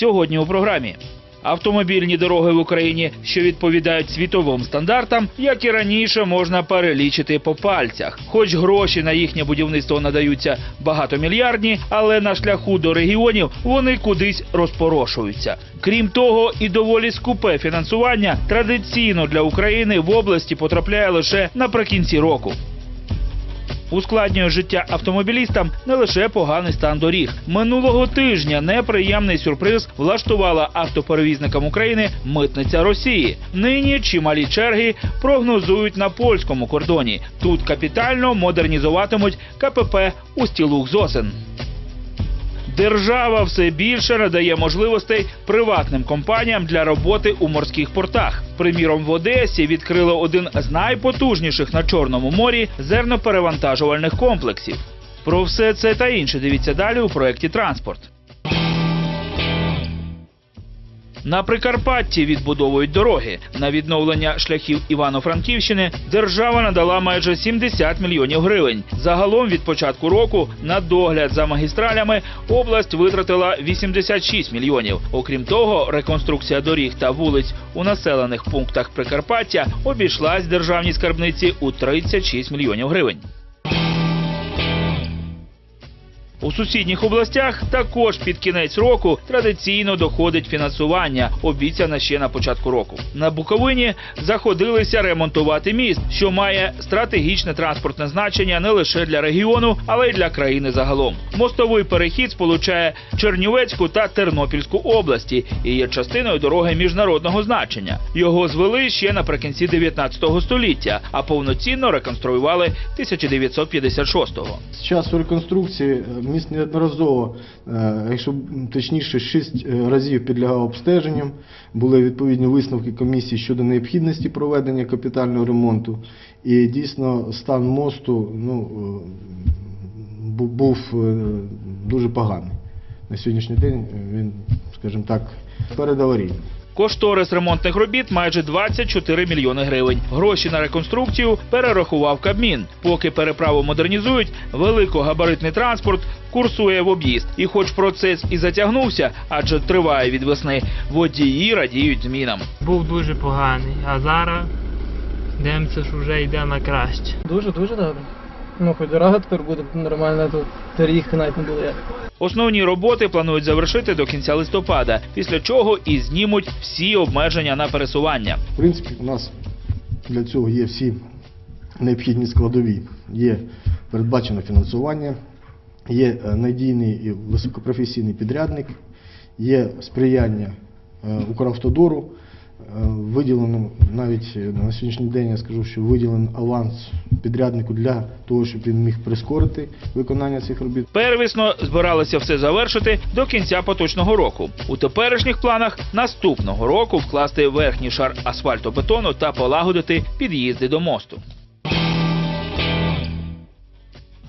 Сьогодні у програмі. Автомобільні дороги в Україні, що відповідають світовим стандартам, як і раніше, можна перелічити по пальцях. Хоч гроші на їхнє будівництво надаються багатомільярдні, але на шляху до регіонів вони кудись розпорошуються. Крім того, і доволі скупе фінансування традиційно для України в області потрапляє лише наприкінці року. Ускладнює життя автомобілістам не лише поганий стан доріг. Минулого тижня неприємний сюрприз влаштувала автоперевізникам України митниця Росії. Нині чималі черги прогнозують на польському кордоні. Тут капітально модернізуватимуть КПП Устілух-Зосен. Держава все більше надає можливостей приватним компаніям для роботи у морських портах. Приміром, в Одесі відкрили один з найпотужніших на Чорному морі зерноперевантажувальних комплексів. Про все це та інше дивіться далі у проєкті Транспорт. На Прикарпатті відбудовують дороги. На відновлення шляхів Івано-Франківщини держава надала майже 70 мільйонів гривень. Загалом від початку року на догляд за магістралями область витратила 86 мільйонів. Окрім того, реконструкція доріг та вулиць у населених пунктах Прикарпаття обійшлась державній скарбниці у 36 мільйонів гривень. У сусідніх областях також під кінець року традиційно доходить фінансування, обіцяне ще на початку року. На Буковині заходилися ремонтувати міст, що має стратегічне транспортне значення не лише для регіону, але й для країни загалом. Мостовий перехід сполучає Чернівецьку та Тернопільську області і є частиною дороги міжнародного значення. Його звели ще наприкінці 19 століття, а повноцінно реконструювали 1956-го. З часу реконструкції е, міст неодноразово, е, якщо точніше, шість е, разів підлягав обстеженням. Були відповідні висновки комісії щодо необхідності проведення капітального ремонту. І дійсно стан мосту ну, е, був дуже поганий. На сьогоднішній день він, скажімо так, передаварійний. Кошторис ремонтних робіт майже 24 мільйони гривень. Гроші на реконструкцію перерахував Кабмін. Поки переправу модернізують, великогабаритний транспорт курсує в об'їзд. І хоч процес і затягнувся, адже триває від весни, водії радіють змінам. був дуже поганий, а зараз дивимося, що вже йде на краще. Дуже дуже добре. Ну, хоч дорога тепер буде нормально тут. Доріг навіть не було як. Основні роботи планують завершити до кінця листопада, після чого і знімуть всі обмеження на пересування. В принципі, у нас для цього є всі необхідні складові. Є передбачено фінансування, є е, надійний і високопрофесійний підрядник, є сприяння е, Укравтодору. Е, Виділено навіть на сьогоднішній день я скажу, що виділений аванс підряднику для того, щоб він міг прискорити виконання цих робіт. Первісно збиралися все завершити до кінця поточного року. У теперішніх планах наступного року вкласти верхній шар асфальтобетону та полагодити під'їзди до мосту.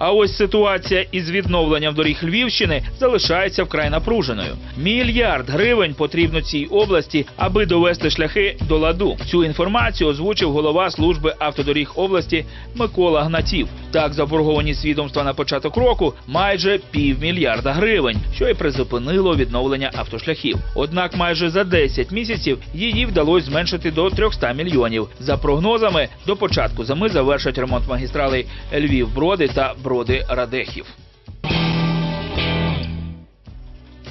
А ось ситуація із відновленням доріг Львівщини залишається вкрай напруженою. Мільярд гривень потрібно цій області, аби довести шляхи до ладу. Цю інформацію озвучив голова служби автодоріг області Микола Гнатів. Так заборгованість відомства на початок року майже півмільярда гривень, що й призупинило відновлення автошляхів. Однак майже за 10 місяців її вдалося зменшити до 300 мільйонів. За прогнозами, до початку зими завершать ремонт магістралей Львів-Броди та Броди-Радехів.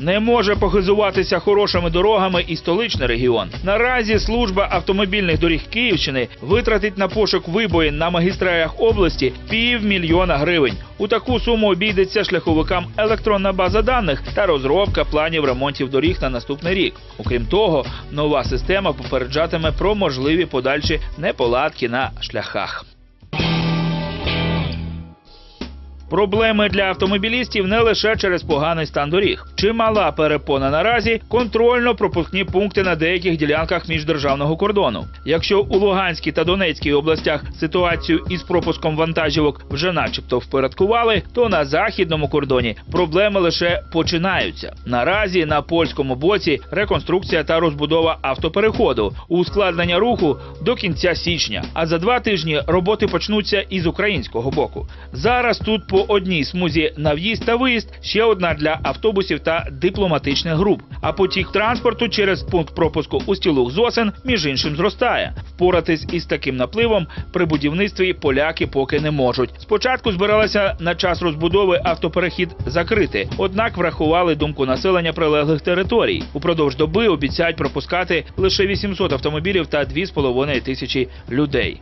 Не може похизуватися хорошими дорогами і столичний регіон. Наразі служба автомобільних доріг Київщини витратить на пошук вибоїн на магістралях області півмільйона гривень. У таку суму обійдеться шляховикам електронна база даних та розробка планів ремонтів доріг на наступний рік. Окрім того, нова система попереджатиме про можливі подальші неполадки на шляхах. Проблеми для автомобілістів не лише через поганий стан доріг. Чимала перепона наразі контрольно-пропускні пункти на деяких ділянках міждержавного кордону. Якщо у Луганській та Донецькій областях ситуацію із пропуском вантажівок вже начебто впорядкували, то на західному кордоні проблеми лише починаються. Наразі на польському боці реконструкція та розбудова автопереходу, ускладнення руху до кінця січня. А за два тижні роботи почнуться і з українського боку. Зараз тут по по одній смузі на в'їзд та виїзд, ще одна для автобусів та дипломатичних груп. А потік транспорту через пункт пропуску у стілух Зосин, між іншим, зростає. Впоратись із таким напливом при будівництві поляки поки не можуть. Спочатку збиралися на час розбудови автоперехід закрити, однак врахували думку населення прилеглих територій. Упродовж доби обіцяють пропускати лише 800 автомобілів та 2,5 тисячі людей.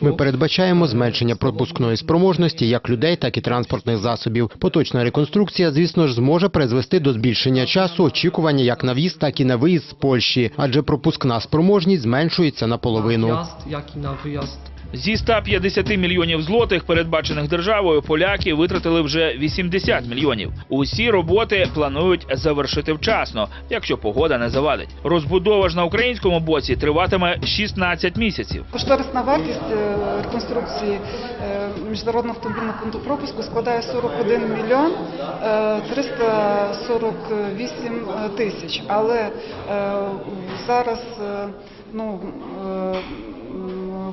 Ми передбачаємо зменшення пропускної спроможності як людей, так і транспортних засобів. Поточна реконструкція, звісно ж, зможе призвести до збільшення часу очікування як на в'їзд, так і на виїзд з Польщі, адже пропускна спроможність зменшується наполовину. Як і na wyjazd Зі 150 мільйонів злотих, передбачених державою, поляки витратили вже 80 мільйонів. Усі роботи планують завершити вчасно, якщо погода не завадить. Розбудова ж на українському боці триватиме 16 місяців. Кошторисна вартість е, реконструкції е, міжнародного автомобільного пункту пропуску складає 41 мільйон е, 348 тисяч. Але е, зараз е, ну, е,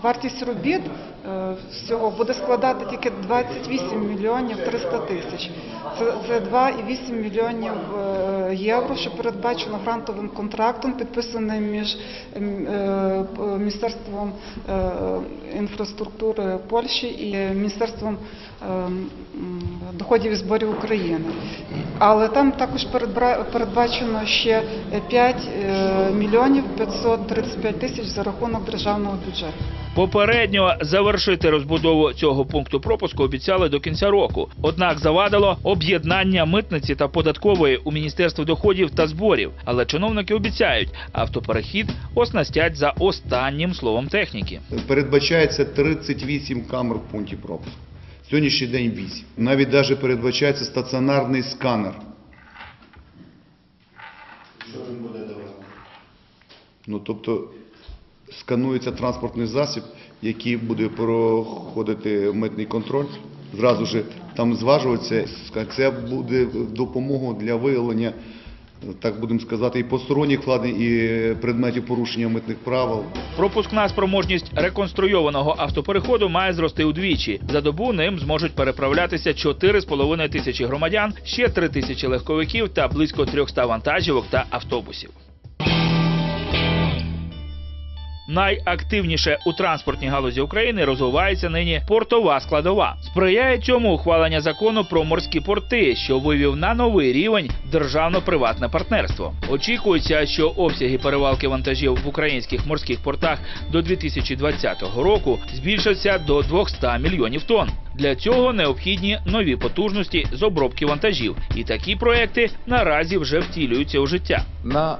вартість робіт е, всього буде складати тільки 28 мільйонів 300 тисяч. Це, це 2,8 мільйонів е, євро, що передбачено грантовим контрактом, підписаним між ем, е, Міністерством е, інфраструктури Польщі і Міністерством е, доходів і зборів України. Але там також передбачено ще 5 е, мільйонів 535 тисяч за рахунок державного бюджету. Попередньо завершити розбудову цього пункту пропуску обіцяли до кінця року. Однак завадило об'єднання митниці та податкової у Міністерстві доходів та зборів. Але чиновники обіцяють, автоперехід оснастять за останнім словом техніки. Передбачається 38 камер в пункті пропуску. Сьогоднішній день 8. Навіть навіть передбачається стаціонарний сканер. Що він буде давати? Ну, тобто сканується транспортний засіб, який буде проходити митний контроль. Зразу ж там зважується. Це буде допомогою для виявлення, так будемо сказати, і посторонніх вкладень, і предметів порушення митних правил. Пропускна спроможність реконструйованого автопереходу має зрости удвічі. За добу ним зможуть переправлятися 4,5 тисячі громадян, ще 3 тисячі легковиків та близько 300 вантажівок та автобусів. Найактивніше у транспортній галузі України розвивається нині портова складова. Сприяє цьому ухвалення закону про морські порти, що вивів на новий рівень державно-приватне партнерство. Очікується, що обсяги перевалки вантажів в українських морських портах до 2020 року збільшаться до 200 мільйонів тонн. Для цього необхідні нові потужності з обробки вантажів, і такі проекти наразі вже втілюються у життя. на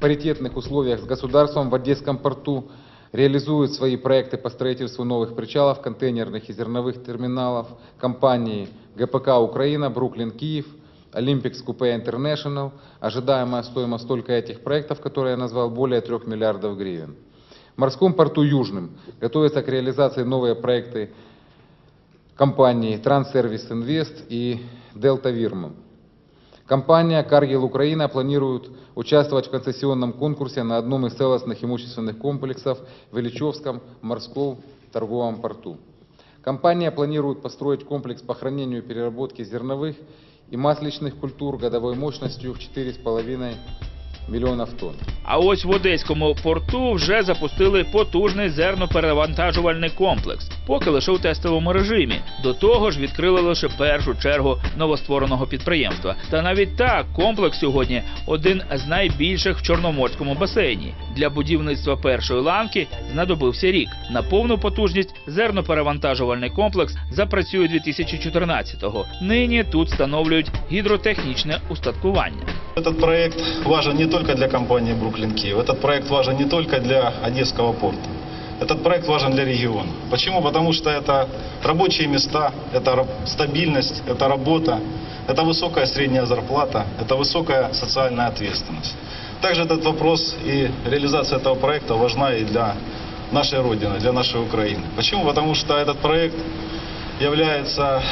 паритетных условиях с государством в Одесском порту реализуют свои проекты по строительству новых причалов, контейнерных и зерновых терминалов компании ГПК «Украина», «Бруклин Киев», «Олимпикс Купе Интернешнл». Ожидаемая стоимость только этих проектов, которые я назвал, более 3 миллиардов гривен. В морском порту Южным готовятся к реализации новые проекты компании Транссервис Инвест и Дельта Вирма. Компания «Каргил Украина» планирует участвовать в концессионном конкурсе на одном из целостных имущественных комплексов в Ильичевском морском торговом порту. Компания планирует построить комплекс по хранению и переработке зерновых и масличных культур годовой мощностью в 4,5 миллионов тонн. А ось в одеському порту вже запустили потужний зерноперевантажувальний комплекс, поки лише у тестовому режимі. До того ж, відкрили лише першу чергу новоствореного підприємства. Та навіть так комплекс сьогодні один з найбільших в чорноморському басейні. Для будівництва першої ланки знадобився рік. На повну потужність зерноперевантажувальний комплекс запрацює 2014-го. Нині тут встановлюють гідротехнічне устаткування. Этот проект важен не только для компании Бруклин Киев, этот проект важен не только для Одесского порта. Этот проект важен для региона. Почему? Потому что это рабочие места, это стабильность, это работа, это высокая средняя зарплата, это высокая социальная ответственность. Также этот вопрос и реализация этого проекта важна и для нашей Родины, для нашей Украины. Почему? Потому что этот проект является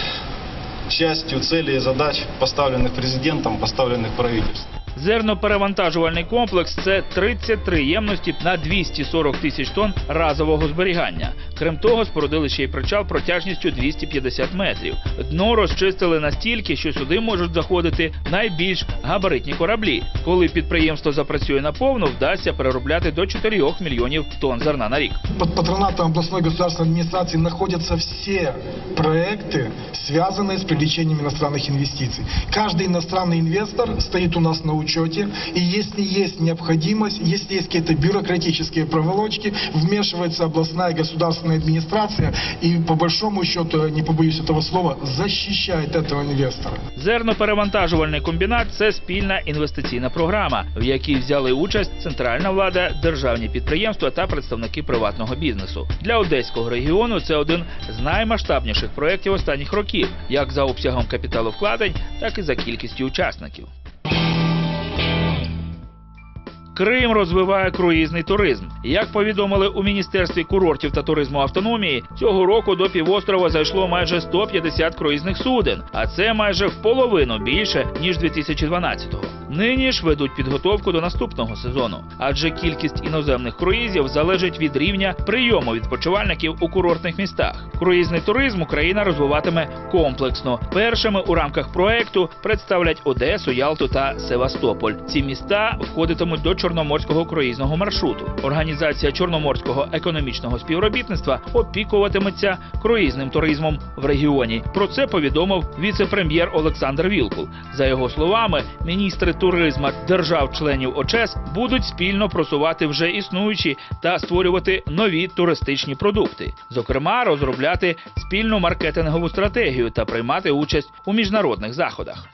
частью целей и задач, поставленных президентом, поставленных правительством. Зерноперевантажувальний комплекс це 33 ємності на 240 тисяч тонн разового зберігання. Крім того, спорудили ще й причал протяжністю 250 метрів. Дно розчистили настільки, що сюди можуть заходити найбільш габаритні кораблі. Коли підприємство запрацює наповну, вдасться переробляти до 4 мільйонів тонн зерна на рік. Под патронатом областной государственной администрации находятся все проекты, связанные с привлечением иностранных инвестиций. Каждый иностранный инвестор стоит у нас на учете, и если есть необходимость, если есть какие-то бюрократические проволочки, вмешивается областная государственная администрация и по большому счету, не побоюсь этого слова, защищает этого инвестора. Зерноперевантажувальний комбінат це спільна інвестиційна програма, в якій взяли участь центральна влада, державні підприємства та представники приватного бізнесу. Для одеського регіону це один з наймасштабніших проєктів останніх років, як за обсягом капіталовкладень, так і за кількістю учасників. Крим розвиває круїзний туризм. Як повідомили у міністерстві курортів та туризму автономії, цього року до півострова зайшло майже 150 круїзних суден, а це майже в половину більше ніж 2012-го. Нині ж ведуть підготовку до наступного сезону, адже кількість іноземних круїзів залежить від рівня прийому відпочивальників у курортних містах. Круїзний туризм Україна розвиватиме комплексно. Першими у рамках проекту представлять Одесу, Ялту та Севастополь. Ці міста входитимуть до чорноморського круїзного маршруту. Організація чорноморського економічного співробітництва опікуватиметься круїзним туризмом в регіоні. Про це повідомив віце-прем'єр Олександр Вілкул. За його словами, міністри туризму держав-членів ОЧЕС будуть спільно просувати вже існуючі та створювати нові туристичні продукти, зокрема, розробляти спільну маркетингову стратегію та приймати участь у міжнародних заходах.